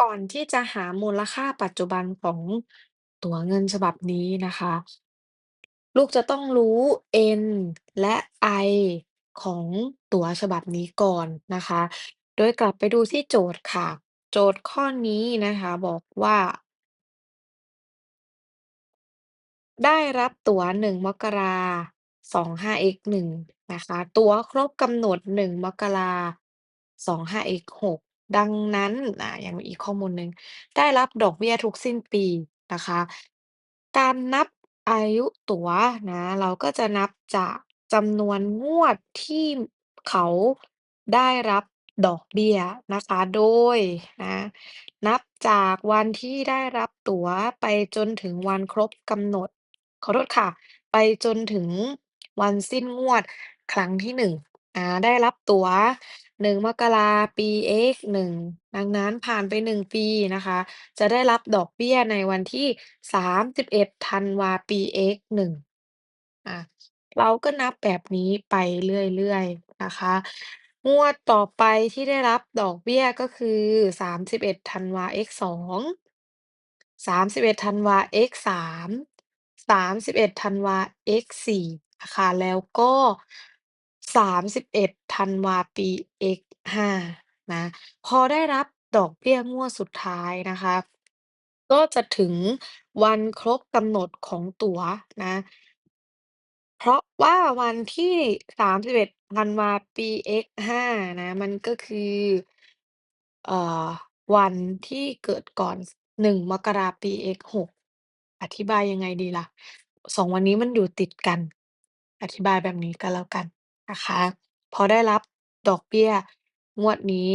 ก่อนที่จะหามูลค่าปัจจุบันของตั๋วเงินฉบับนี้นะคะ ลูกจะต้องรู้ N และ I ของตั๋วฉบับนี้ก่อนนะคะ โดยกลับไปดูที่โจทย์ค่ะ โจทย์ข้อนี้นะคะบอกว่า ได้รับตั๋ว 1 มกราสองห้า x 1 นะคะ ตั๋วครบกำหนด 1 มกราสองห้า x 6 ดังนั้น อ่ายังมีอีกข้อมูลหนึ่ง ได้รับดอกเบี้ยทุกสิ้นปีนะคะ การนับอายุตั๋วนะ เราก็จะนับจากจำนวนงวดที่เขาได้รับดอกเบี้ยนะคะ โดยนะ นับจากวันที่ได้รับตั๋วไปจนถึงวันครบกำหนด ขอโทษค่ะ ไปจนถึงวันสิ้นงวดครั้งที่ 1อาได้รับตั๋ว 1มกรา ปี X 1 ดังนั้นผ่านไป 1 ปีนะคะ จะได้รับดอกเบี้ยในวันที่ 31 ธันวา ปี X 1 อ่า เราก็นับแบบนี้ไปเรื่อย ๆ นะคะ งวดต่อไปที่ได้รับดอกเบี้ย ก็คือ 31 ธันวา X 2 31 ธันวา X 3 31 ธันวา X 4 นะคะ แล้วก็ 31 ธันวา ปี X 5 นะ พอได้รับดอกเบี้ยงวดสุดท้ายนะคะ ก็จะถึงวันครบกำหนดของตั๋วนะ เพราะว่าวันที่ 31 ธันวา ปี X 5 นะ มันก็คือ เอ่อ วันที่เกิดก่อน 1 มกราปี X 6 อธิบายยังไงดีล่ะ 2 วันนี้มันอยู่ติดกัน อธิบายแบบนี้ก็แล้วกัน นะคะ พอได้รับดอกเบี้ยงวดนี้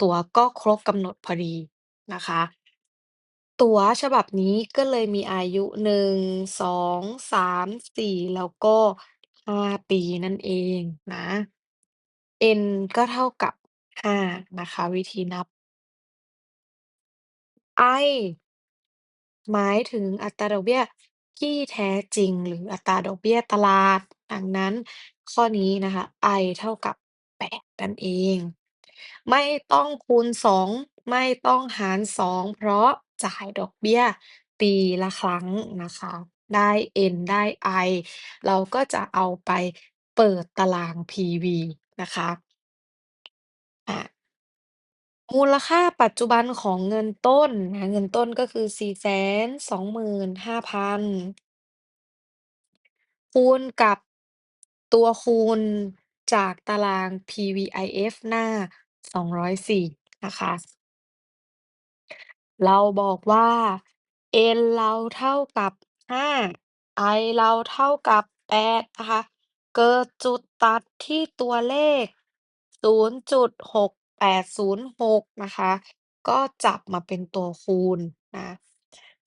ตั๋วก็ครบกำหนดพอดีนะคะ ตั๋วฉบับนี้ก็เลยมีอายุ 1 2 3 4 แล้วก็ 5 ปีนั่นเองนะ N ก็เท่ากับ 5 นะคะ วิธีนับ I หมายถึงอัตราดอกเบี้ยที่แท้จริง หรืออัตราดอกเบี้ยตลาด ดังนั้น ข้อนี้นะคะ I เท่ากับ 8 นั่นเอง ไม่ต้องคูณ 2 ไม่ต้องหาร 2 เพราะจ่ายดอกเบี้ยปีละครั้งนะคะ ได้ N ได้ I เราก็จะเอาไปเปิดตาราง PV นะคะ อ่า มูลค่าปัจจุบันของเงินต้นนะ เงินต้นก็คือ 425,000 คูณกับ ตัวคูณจากตาราง PVIF หน้า 204 นะคะ เราบอกว่า n เราเท่ากับ 5 i เราเท่ากับ 8 นะคะ เกิดจุดตัดที่ตัวเลข 0.6806 นะคะ ก็จับมาเป็นตัวคูณนะ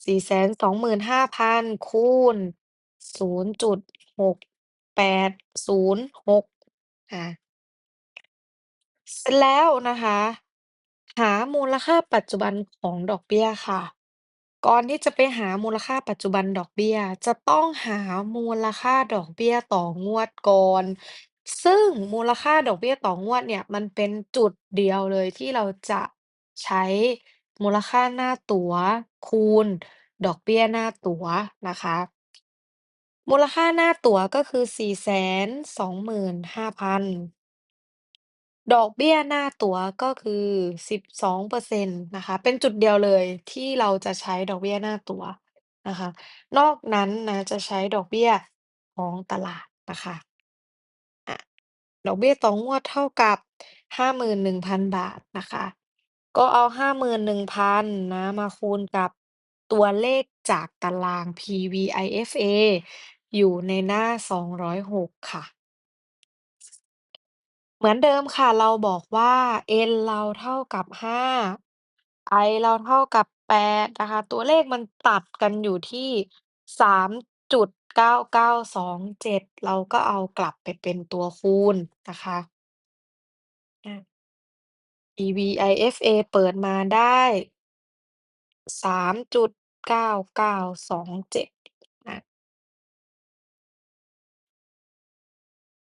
425,000 คูณ 0.6806อ่าเสร็จแล้วนะคะ หามูลค่าปัจจุบันของดอกเบี้ยค่ะ ก่อนที่จะไปหามูลค่าปัจจุบันดอกเบี้ย จะต้องหามูลค่าดอกเบี้ยต่องวดก่อน ซึ่งมูลค่าดอกเบี้ยต่องวดเนี่ย มันเป็นจุดเดียวเลยที่เราจะใช้มูลค่าหน้าตั๋วคูณดอกเบี้ยหน้าตั๋วนะคะ มูลค่าหน้าตั๋วก็คือ 425,000 ดอกเบี้ยหน้าตั๋วก็คือ 12%นต์นะคะ เป็นจุดเดียวเลยที่เราจะใช้ดอกเบี้ยหน้าตั๋วนะคะ นอกนั้นนะจะใช้ดอกเบี้ยของตลาดนะคะ อะ ดอกเบี้ยต่องวดเท่ากับ 51,000 บาทนะคะ ก็เอา 51,000 นะ มาคูณกับตัวเลขจากตาราง PVIFA อยู่ในหน้า 206 ค่ะ เหมือนเดิมค่ะ เราบอกว่า n เราเท่ากับ 5 i เราเท่ากับ 8 นะคะ ตัวเลขมันตัดกันอยู่ที่ 3.9927 เราก็เอากลับไปเป็นตัวคูณนะคะ อา EVIFA เปิดมาได้ 3.9927